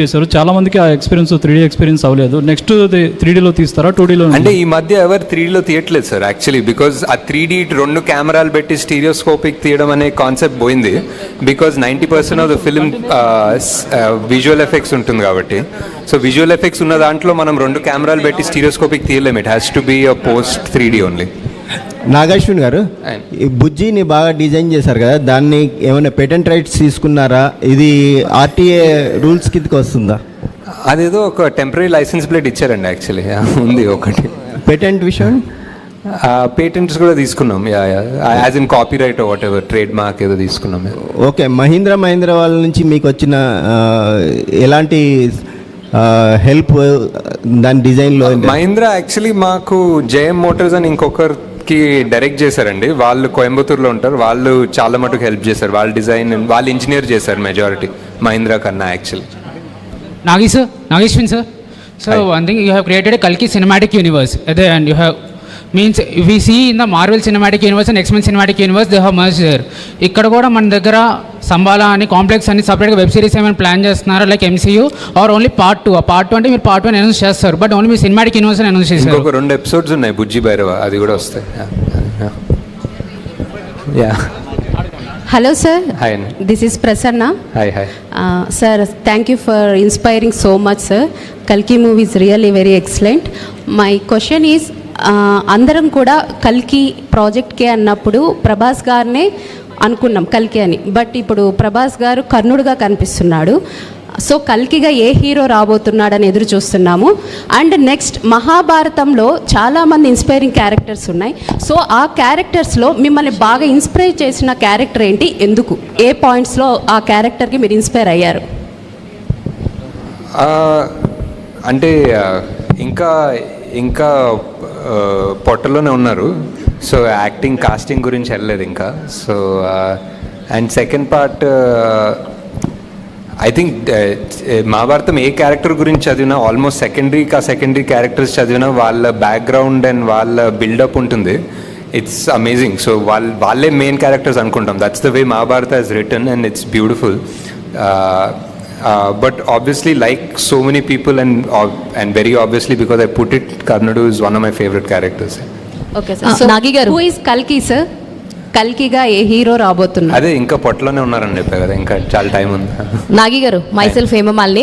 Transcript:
చేశారు. చాలా మందికి ఆ ఎక్స్పీరియన్స్ త్రీ డీ ఎక్స్పీరియన్స్ అవ్వలేదు. నెక్స్ట్ త్రీ డీలో తీస్తారా టూ డీలో అంటే ఈ మధ్య ఎవరు త్రీడీలో తీయట్లేదు సార్ యాక్చువల్లీ బికాజ్ ఆ త్రీ డీ రెండు కెమెరాలు పెట్టి స్టీరియోస్కోపిక్ తీయడం అనే కాన్సెప్ట్ పోయింది. Because ninety percent of the film visual effects ఉంటుంది కాబట్టి. సో విజువల్ ఎఫెక్ట్స్ ఉన్న దాంట్లో మనం రెండు కెమెరాలు పెట్టి stereoscopic తీయలేము. It has to be a post three D only Nag Ashwin గారు. ఈ బుజ్జిని బాగా డిజైన్ చేశారు కదా దాన్ని ఏమైనా పేటెంట్ రైట్స్ తీసుకున్నారా? ఇది ఆర్టీఏ రూల్స్ కిందకి వస్తుందా? అదేదో ఒక టెంపరీ లైసెన్స్ ప్లేట్ ఇచ్చారండి యాక్చువల్లీ ఉంది ఒకటి. పేటెంట్ విషయం? పేటెంట్స్ కూడా తీసుకున్నాం. Yeah as in copyright whatever trademark ఏదో తీసుకున్నాం. ఓకే మహీంద్రా మహీంద్రా వాళ్ళ నుంచి మీకు వచ్చిన ఎలాంటి హెల్ప్ దాని డిజైన్లో మహీంద్రా యాక్చువల్లీ మాకు జేఎం మోటార్స్ అని ఇంకొకరికి డైరెక్ట్ చేశారండి. వాళ్ళు కోయంబత్తూరులో ఉంటారు. వాళ్ళు చాలా మటుకు హెల్ప్ చేశారు. వాళ్ళ డిజైన్ వాళ్ళు ఇంజనీర్ చేశారు మెజారిటీ మహీంద్రా కన్నా actually Nagi sir, Nageshwin sir. So Hi. one thing you have created a Kalki cinematic universe, uh, means we see in the Marvel cinematic universe and X Men cinematic universe they హర్జర్ ఇక్కడ కూడా మన దగ్గర సంబాల అని complex అని సపరేట్గా web series ఏమైనా plan చేస్తున్నారా? Like MCU or only part two ah part two అంటే మీరు పార్ట్ వన్ అనౌన్స్ చేస్తారు. బట్ ఓన్లీ మీ సినిమాటిక్ యూనివర్స్ అనౌన్స్ చేస్తారు ఒక రెండు ఎపిసోడ్స్ ఉన్నాయి. బుజ్జి భైరవ అది కూడా వస్తాయి. Yeah hello sir this is Prasanna sir thank you for inspiring so much sir కల్కి movies really very excellent my question is అందరం కూడా కల్కి ప్రాజెక్ట్కే అన్నప్పుడు ప్రభాస్ గారినే అనుకున్నాం కల్కి అని. బట్ ఇప్పుడు ప్రభాస్ గారు కర్ణుడుగా కనిపిస్తున్నాడు. సో కల్కిగా ఏ హీరో రాబోతున్నాడని ఎదురు చూస్తున్నాము. అండ్ నెక్స్ట్ మహాభారతంలో చాలామంది ఇన్స్పైరింగ్ క్యారెక్టర్స్ ఉన్నాయి. సో ఆ క్యారెక్టర్స్లో మిమ్మల్ని బాగా ఇన్స్పైర్ చేసిన క్యారెక్టర్ ఏంటి? ఎందుకు? ఏ పాయింట్స్లో ఆ క్యారెక్టర్కి మీరు ఇన్స్పైర్ అయ్యారు? అంటే ఇంకా ఇంకా పొట్టలోనే ఉన్నారు. సో యాక్టింగ్ కాస్టింగ్ గురించి వెళ్ళలేదు ఇంకా. So and second part I think Mahabharatam A character గురించి చదివినా ఆల్మోస్ట్ సెకండరీ కా సెకండరీ క్యారెక్టర్స్ చదివినా వాళ్ళ బ్యాక్గ్రౌండ్ అండ్ వాళ్ళ బిల్డప్ ఉంటుంది. ఇట్స్ అమేజింగ్ సో వాళ్ళ వాళ్ళే మెయిన్ క్యారెక్టర్స్ అనుకుంటాం. That's the way Mahabharata is written and it's beautiful but obviously like so many people and and very obviously because I put it కర్ణుడు is one of my favourite characters okay sir Nagi garu. Who is కల్కి sir కల్కిగా ఏ hero రాబోతున్నారు అదే ఇంకా పొట్టలోనే ఉన్నారని చెప్పా కదా ఇంకా చాలా టైం ఉంది. నాగి గారు మైసెల్ఫ్ హేమమాలిని.